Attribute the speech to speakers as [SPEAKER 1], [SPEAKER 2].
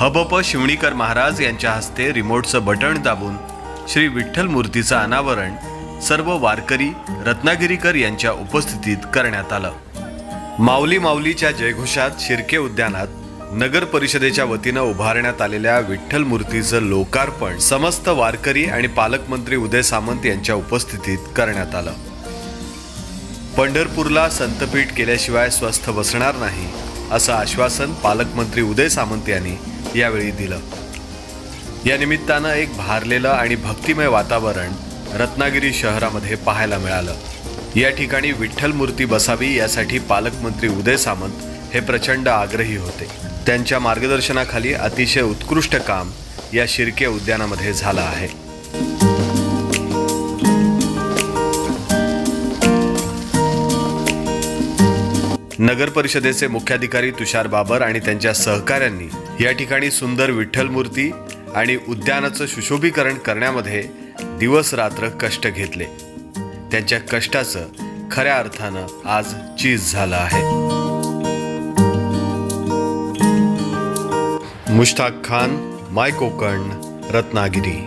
[SPEAKER 1] हबप शिवणीकर महाराज यांच्या हस्ते रिमोटचं बटण दाबून श्री विठ्ठल मूर्तीचं अनावरण सर्व वारकरी रत्नागिरीकर यांच्या उपस्थितीत करण्यात आलं. माऊली माऊलीच्या जयघोषात शिर्के उद्यानात नगर परिषदेच्या वतीनं उभारण्यात आलेल्या विठ्ठल मूर्तीचं लोकार्पण समस्त वारकरी आणि पालकमंत्री उदय सामंत यांच्या उपस्थितीत करण्यात आलं. पंढरपूरला संतपीठ केल्याशिवाय स्वस्थ बसणार नाही असं आश्वासन पालकमंत्री उदय सामंत यांनी यावेळी दिलं. या निमित्तानं एक भारलेलं आणि भक्तिमय वातावरण रत्नागिरी शहरामध्ये पाहायला मिळालं. या ठिकाणी विठ्ठल मूर्ती बसावी यासाठी पालकमंत्री उदय सामंत हे प्रचंड आग्रही होते. त्यांच्या मार्गदर्शनाखाली अतिशय उत्कृष्ट काम या शिर्के उद्यानामध्ये झालं आहे. नगर परिषदेचे मुख्याधिकारी तुषार बाबर आणि त्यांच्या सहकाऱ्यांनी या ठिकाणी सुंदर विठ्ठल मूर्ती आणि उद्यानाचं सुशोभीकरण करण्यामध्ये दिवस रात्र कष्ट घेतले. त्यांच्या कष्टाचं खऱ्या अर्थानं आज चीज झालं आहे. Mushtaq Khan my Konkan Ratnagiri.